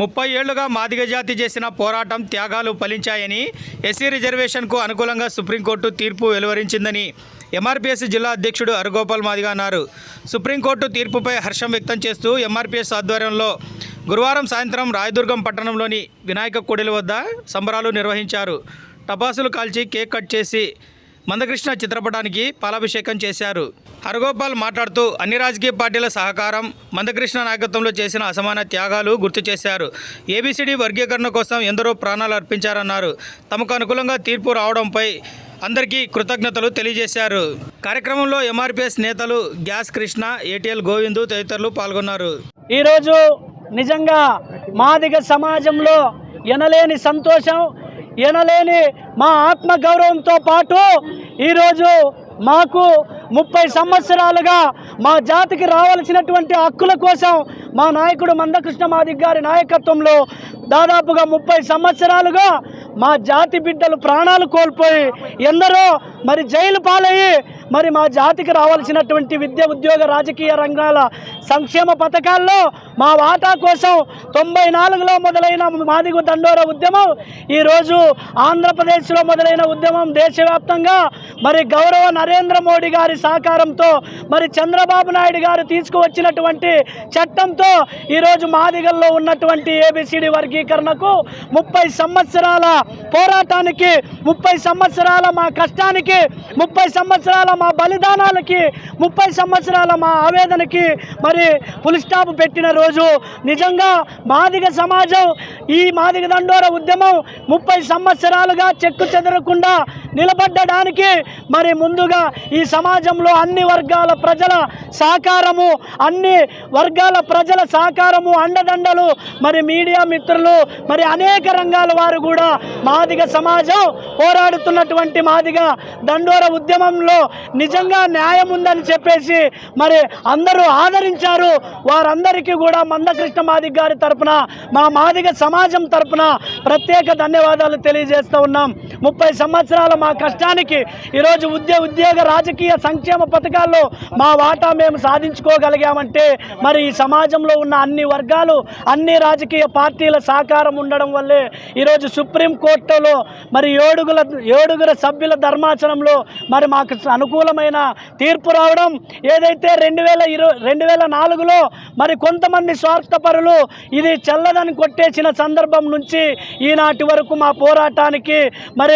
ముప్పై ఏళ్ళుగా మాదిగ జాతి చేసిన పోరాటం త్యాగాలు ఫలించాయని ఎస్సీ రిజర్వేషన్కు అనుకూలంగా సుప్రీంకోర్టు తీర్పు వెలువరించిందని ఎంఆర్పీఎస్ జిల్లా అధ్యక్షుడు అరుగోపాల్ మాదిగ అన్నారు. సుప్రీంకోర్టు తీర్పుపై హర్షం వ్యక్తం చేస్తూ ఎంఆర్పిఎస్ ఆధ్వర్యంలో గురువారం సాయంత్రం రాయదుర్గం పట్టణంలోని వినాయక కూడలి వద్ద సంబరాలు నిర్వహించారు. టపాసులు కాల్చి కేక్ కట్ చేసి మందకృష్ణ చిత్రపటానికి పాలాభిషేకం చేశారు. హరగోపాల్ మాట్లాడుతూ అన్ని రాజకీయ పార్టీల సహకారం మందకృష్ణ నాయకత్వంలో చేసిన అసమాన త్యాగాలు గుర్తు చేశారు. ఏబిసిడి వర్గీకరణ కోసం ఎందరో ప్రాణాలు అర్పించారన్నారు. తమకు అనుకూలంగా తీర్పు రావడంపై అందరికీ కృతజ్ఞతలు తెలియజేశారు. కార్యక్రమంలో ఎంఆర్పిఎస్ నేతలు గ్యాస్ కృష్ణ ఏటీఎల్ గోవిందు తదితరులు పాల్గొన్నారు. ఈరోజు నిజంగా మాదిగ సమాజంలో ఎనలేని సంతోషం ఎనలేని మా ఆత్మ గౌరవంతో పాటు ఈరోజు మాకు ముప్పై సంవత్సరాలుగా మా జాతికి రావాల్సినటువంటి హక్కుల కోసం మా నాయకుడు మందకృష్ణ మాదిక్ గారి నాయకత్వంలో దాదాపుగా ముప్పై సంవత్సరాలుగా మా జాతి బిడ్డలు ప్రాణాలు కోల్పోయి ఎందరో మరి జైలు పాలయ్యి మరి మా జాతికి రావాల్సినటువంటి విద్య ఉద్యోగ రాజకీయ రంగాల సంక్షేమ పథకాల్లో మా వాటా కోసం తొంభై నాలుగులో మొదలైన మాదిగు దండోర ఉద్యమం ఈరోజు ఆంధ్రప్రదేశ్లో మొదలైన ఉద్యమం దేశవ్యాప్తంగా మరి గౌరవ నరేంద్ర మోడీ గారి సహకారంతో మరి చంద్రబాబు నాయుడు గారు తీసుకువచ్చినటువంటి చట్టంతో ఈరోజు మాదిగల్లో ఉన్నటువంటి ఏబిసిడి వర్గీకరణకు ముప్పై సంవత్సరాల పోరాటానికి ముప్పై సంవత్సరాల మా కష్టానికి ముప్పై సంవత్సరాల మా బలిదానాలకి ముప్పై సంవత్సరాల మా ఆవేదనకి మరి పులి స్టాప్ పెట్టిన రోజు నిజంగా మాదిగ సమాజం ఈ మాదిగ దండోర ఉద్యమం ముప్పై సంవత్సరాలుగా చెక్కు చెదరకుండా నిలబడ్డడానికి మరి ముందుగా ఈ సమాజంలో అన్ని వర్గాల ప్రజల సహకారము అన్ని వర్గాల ప్రజల సహకారము అండదండలు మరి మీడియా మిత్రులు మరి అనేక రంగాల వారు కూడా మాదిగ సమాజం పోరాడుతున్నటువంటి మాదిగ దండోర ఉద్యమంలో నిజంగా న్యాయం ఉందని చెప్పేసి మరి అందరూ ఆదరించారు. వారందరికీ కూడా మందకృష్ణ మాదిగ గారి తరపున మా మాదిగ సమాజం తరపున ప్రత్యేక ధన్యవాదాలు తెలియజేస్తూ ఉన్నాం. ముప్పై సంవత్సరాల మా కష్టానికి ఈరోజు ఉద్యోగ ఉద్యోగ రాజకీయ సంక్షేమ పథకాల్లో మా వాటా మేము సాధించుకోగలిగామంటే మరి ఈ సమాజంలో ఉన్న అన్ని వర్గాలు అన్ని రాజకీయ పార్టీల సహకారం ఉండడం వల్లే ఈరోజు సుప్రీంకోర్టులో మరి ఏడుగుల ఏడుగుల సభ్యుల ధర్మాచరణలో మరి మాకు అనుకూలమైన తీర్పు రావడం ఏదైతే రెండు వేల ఇరవై రెండు వేల నాలుగులో మరి కొంతమంది స్వార్థపరులు ఇది చల్లదని కొట్టేసిన సందర్భం నుంచి ఈనాటి వరకు మా పోరాటానికి మరి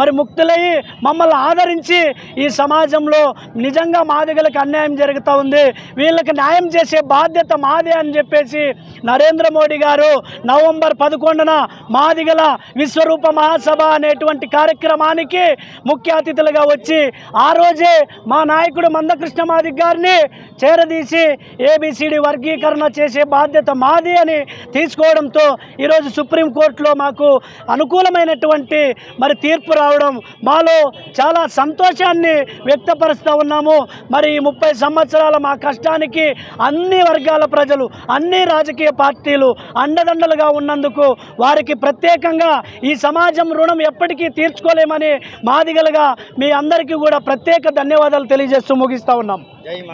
మరి ముక్తులయ్యి మమ్మల్ని ఆదరించి ఈ సమాజంలో నిజంగా మాదిగలకు అన్యాయం జరుగుతూ ఉంది. వీళ్ళకి న్యాయం చేసే బాధ్యత మాదే అని చెప్పేసి నరేంద్ర మోడీ గారు నవంబర్ పదకొండున మాదిగల విశ్వరూప మహాసభ అనేటువంటి కార్యక్రమానికి ముఖ్య అతిథులుగా వచ్చి ఆ రోజే మా నాయకుడు మందకృష్ణ మాదిగ్ గారిని చేరదీసి ఏబిసిడి వర్గీకరణ చేసే బాధ్యత మాది అని తీసుకోవడంతో ఈరోజు సుప్రీంకోర్టులో మాకు అనుకూలమైనటువంటి మరి తీర్పు రావడం మాలో చాలా సంతోషాన్ని వ్యక్తపరుస్తూ ఉన్నాము. మరి ఈ ముప్పై సంవత్సరాల మా కష్టానికి అన్ని వర్గాల ప్రజలు అన్ని రాజకీయ పార్టీలు అండదండలుగా ఉన్నందుకు వారికి ప్రత్యేకంగా ఈ సమాజం రుణం ఎప్పటికీ తీర్చుకోలేమని మాదిగలుగా మీ అందరికీ కూడా ప్రత్యేక ధన్యవాదాలు తెలియజేస్తూ ముగిస్తూ ఉన్నాం.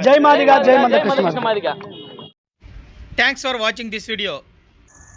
జై మాదిగా జై Mandakrishna thanks for watching this video